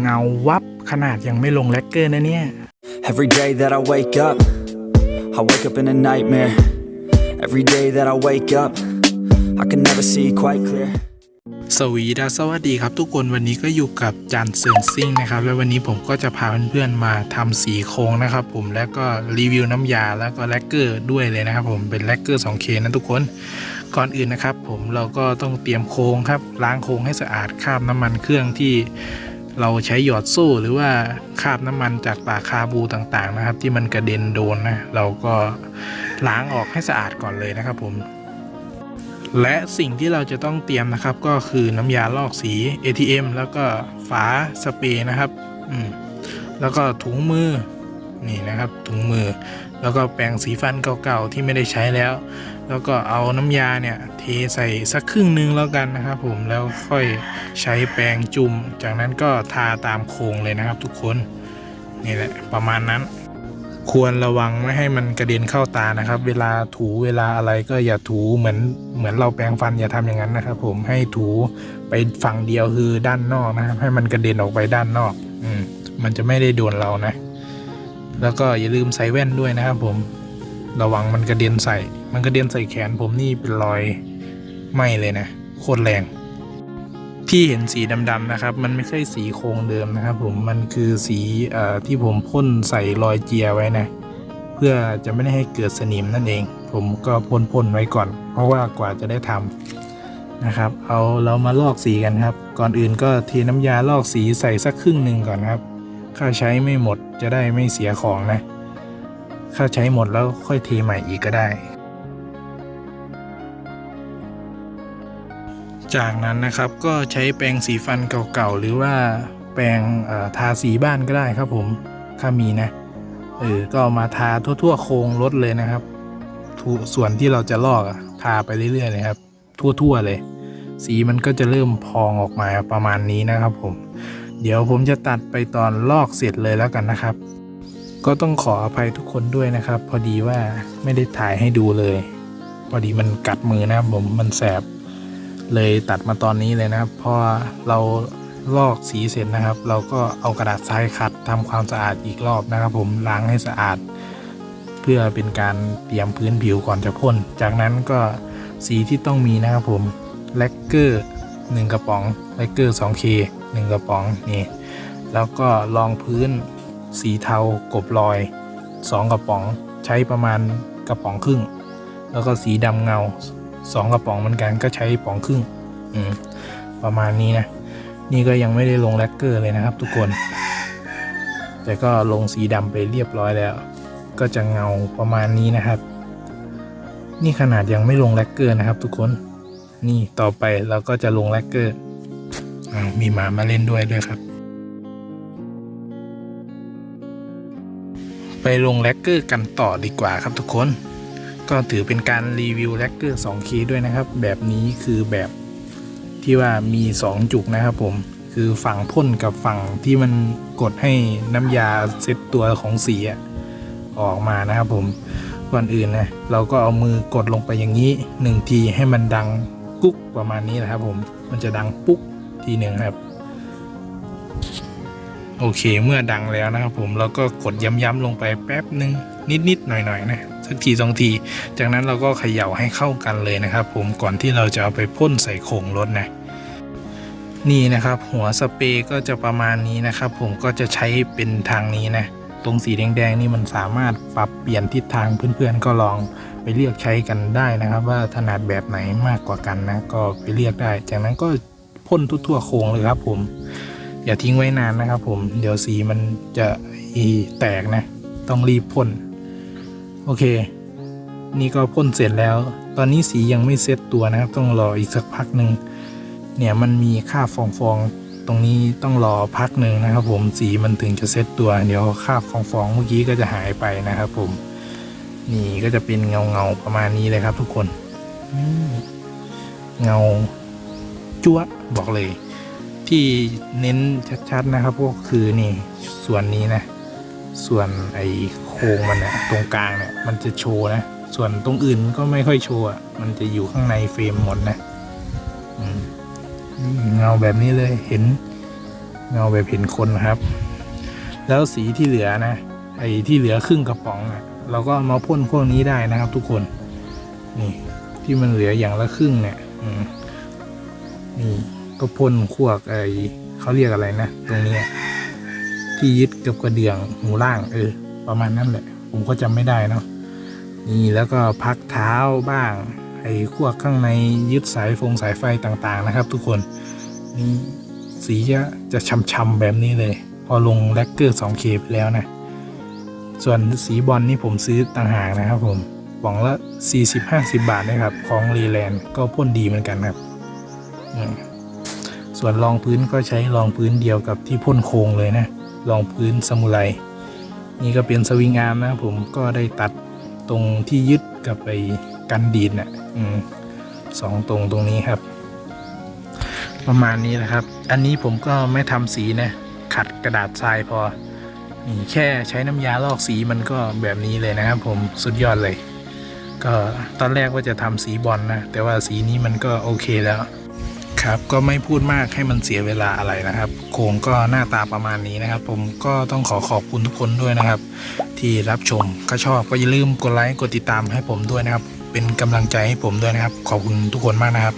เงาวับขนาดยังไม่ลงแล็กเกอร์นะเนี่ย Every day that I wake up, I wake up in a nightmare. Every day that I wake up, I can never see quite clear. สวีดาสวัสดีครับทุกคนวันนี้ก็อยู่กับจันเซิงซิ่งนะครับ แล้ววันนี้ผมก็จะพาเพื่อนๆมาทำสีโค้งนะครับ ผมแล้วก็รีวิวน้ำยาแล้วก็แลกเกอร์ด้วยเลยนะครับ ผมเป็นแลกเกอร์ 2K นะทุกคนก่อนอื่นนะครับ ผมเราก็ต้องเตรียมโค้งครับล้างโค้งให้สะอาดคราบน้ำมันเครื่องที่เราใช้หยอดโซ่หรือว่าคราบน้ำมันจากปากคาบูต่างๆนะครับ ที่มันกระเด็นโดนนะเราก็ล้างออกให้สะอาดก่อนเลยนะครับ ผม และสิ่งที่เราจะต้องเตรียมนะครับ ก็คือน้ำยาลอกสี ATM แล้วก็ฝาสเปรย์นะครับอืมแล้วก็ถุงมือนี่นะครับถุงมือ แล้วก็แปรงสีฟันเก่าๆที่ไม่ได้ใช้แล้ว แล้วก็เอาน้ำยาเนี่ยเทใส่สักครึ่งนึงแล้วกันนะครับ ผมแล้วค่อยใช้แปรงจุ่ม จากนั้นก็ทาตามโครงเลยนะครับ ทุกคนนี่แหละประมาณนั้น ควรระวังไม่ให้มันกระเด็นเข้าตานะครับ เวลาถูเวลาอะไรก็อย่าถูเหมือนเหมือนเราแปรงฟันอย่าทำอย่างนั้นนะครับ ผมให้ถูไปฝั่งเดียวคือด้านนอกนะครับ ให้มันกระเด็นออกไปด้านนอก อืมมันจะไม่ได้โดนเรานะ แล้วก็อย่าลืมใส่แว่นด้วยนะครับ ผมระวังมันกระเด็นใส่ มันกระเด็นใส่แขนผมนี่เป็นรอยไหมเลยนะโคตรแรง ที่เห็นสีดำๆนะครับ มันไม่ใช่สีโครงเดิมนะครับ ผมมันคือสีอที่ผมพ่นใส่รอยเจียไว้นะ เพื่อจะไม่ได้ให้เกิดสนิมนั่นเอง ผมก็พ่นๆไว้ก่อน เพราะว่ากว่าจะได้ทำนะครับ เอาเรามาลอกสีกันครับ ก่อนอื่นก็เทน้ำยาลอกสีใส่สักครึ่งหนึ่งก่อนครับถ้าใช้ไม่หมดจะได้ไม่เสียของนะถ้าใช้หมดแล้วค่อยเทใหม่อีกก็ได้ จากนั้นนะครับก็ใช้แปรงสีฟันเก่าๆ หรือว่าแปรงทาสีบ้านก็ได้ครับผมถ้ามีนะเออก็เอามาทาทั่วๆโครงรถเลยนะครับส่วนที่เราจะลอกทาไปเรื่อยๆเลยครับ ทั่วๆเลย สีมันก็จะเริ่มพองออกมาประมาณนี้นะครับผม เดี๋ยวผมจะตัดไปตอนลอกเสร็จเลยแล้วกันนะครับ ก็ต้องขออภัยทุกคนด้วยนะครับ พอดีว่าไม่ได้ถ่ายให้ดูเลย พอดีมันกัดมือนะครับผมมันแสบ เลยตัดมาตอนนี้เลยนะครับพราะว่าเราลอกสีเสร็จนะครับ เราก็เอากระดาษทรายขัดทำความสะอาดอีกรอบนะครับ ผมล้างให้สะอาด เพื่อเป็นการเตรียมพื้นผิวก่อนจะพ่น จากนั้นก็สีที่ต้องมีนะครับผมแลกเกอร์1กระป๋องแลกเกอร์ 2K 1กระป๋องนี่แล้วก็รองพื้นสีเทากบรอย 2 กระป๋องใช้ประมาณกระป๋องครึ่ง แล้วก็สีดำเงา สองกระป๋องเหมือนกันก็ใช้ป๋องครึ่ง อืม ประมาณนี้นะ นี่ก็ยังไม่ได้ลงแลกเกอร์เลยนะครับ ทุกคน แต่ก็ลงสีดำไปเรียบร้อยแล้ว ก็จะเงาประมาณนี้นะครับ นี่ขนาดยังไม่ลงแลกเกอร์นะครับ ทุกคน นี่ต่อไปเราก็จะลงแลกเกอร์มีหมามาเล่นด้วยด้วยครับ ไปลงแลกเกอร์กันต่อดีกว่าครับทุกคน ก็ถือเป็นการรีวิวแลกเกอร์ 2K ด้วยนะครับ แบบนี้คือแบบที่ว่ามี 2 จุกนะครับผมคือฝั่งพ่นกับฝั่งที่มันกดให้น้ำยาเซตตัวของสีออกมานะครับผมก่อนอื่นนะเราก็เอามือกดลงไปอย่างนี้หนึ่งทีให้มันดังกุ๊กประมาณนี้นะครับผมมันจะดังปุ๊กทีหนึ่งครับ โอเคเมื่อดังแล้วนะครับผมเราก็กดย้ำๆลงไปแป๊บหนึ่งนิดๆหน่อยๆนะ สักทีสองที จากนั้นเราก็เขย่าให้เข้ากันเลยนะครับ ผมก่อนที่เราจะเอาไปพ่นใส่โครงรถนะนี่นะครับ หัวสเปรย์ก็จะประมาณนี้นะครับ ผมก็จะใช้เป็นทางนี้นะตรงสีแดงๆนี่มันสามารถปรับเปลี่ยนทิศทางเพื่อนๆ ก็ลองไปเลือกใช้กันได้นะครับ ว่าถนัดแบบไหนมากกว่ากันนะก็ไปเลือกได้ จากนั้นก็พ่นทั่วๆโครงเลยครับผมอย่าทิ้งไว้นานนะครับผมเดี๋ยวสีมันจะแตกนะ ต้องรีบพ่น โอเค นี่ก็พ่นเสร็จแล้ว ตอนนี้สียังไม่เซ็ตตัวนะครับ ต้องรออีกสักพักหนึ่งเนี่ยมันมีค่าฟองฟองๆตรงนี้ต้องรอพักหนึ่งนะครับ ผมสีมันถึงจะเซ็ตตัว เดี๋ยวค่าฟองฟองๆเมื่อกี้ก็จะหายไปนะครับผม นี่ก็จะเป็นเงาเงาประมาณนี้เลยครับ ทุกคนเงาจั๊วบอกเลย ที่เน้นชัดๆนะครับ พวกคือนี่ส่วนนี้นะ ส่วนไอโครงมันนะตรงกลางเนี่ยมันจะโชว์นะ ส่วนตรงอื่นก็ไม่ค่อยโชว์อะมันจะอยู่ข้างในเฟรมหมดนะเงาแบบนี้เลยเห็น เงาแบบเห็นคนนะครับ แล้วสีที่เหลือนะ ไอ้ที่เหลือครึ่งกระป๋องอะเราก็มาพ่นพวกนี้ได้นะครับทุกคนนี่ที่มันเหลืออย่างละครึ่งเนี่ยนี่ก็พ่นขวกไอ้เขาเรียกอะไรนะ ตรงนี้ ที่ยึดกับกระเดื่องหูล่างเออ ประมาณนั้นแหละ ผมก็จำไม่ได้เนาะนี่แล้วก็พักเท้าบ้าง ไอ้ขั้วข้างในยึดสายฟงสายไฟต่างๆนะครับ ทุกคนนี่สีจะจะช้ำๆแบบนี้เลย พอลงแลกเกอร์ 2K ไปแล้วนะ ส่วนสีบอลนี่ผมซื้อต่างหากนะครับผมป๋องละ 40-50 บาทนะครับ ของรีแลนด์ก็พ่นดีเหมือนกันครับส่วนรองพื้นก็ใช้รองพื้นเดียวกับที่พ่นโครงเลยนะ รองพื้นสมุไรนี่ก็เป็นสวิงอาร์มนะครับผมก็ได้ตัดตรงที่ยึดกับไปกันดีดนะ่ะสองตรงตรงนี้ครับ ประมาณนี้นะครับ อันนี้ผมก็ไม่ทำสีนะขัดกระดาษทรายพอนี่แค่ใช้น้ำยาลอกสีมันก็แบบนี้เลยนะครับผมสุดยอดเลย ก็ตอนแรกว่าจะทำสีบอลนะแต่ว่าสีนี้มันก็โอเคแล้ว ครับก็ไม่พูดมากให้มันเสียเวลาอะไรนะครับ โครงก็หน้าตาประมาณนี้นะครับ ผมก็ต้องขอขอบคุณทุกคนด้วยนะครับ ที่รับชมก็ชอบก็อย่าลืมกดไลค์กดติดตามให้ผมด้วยนะครับ เป็นกำลังใจให้ผมด้วยนะครับ ขอบคุณทุกคนมากนะครับ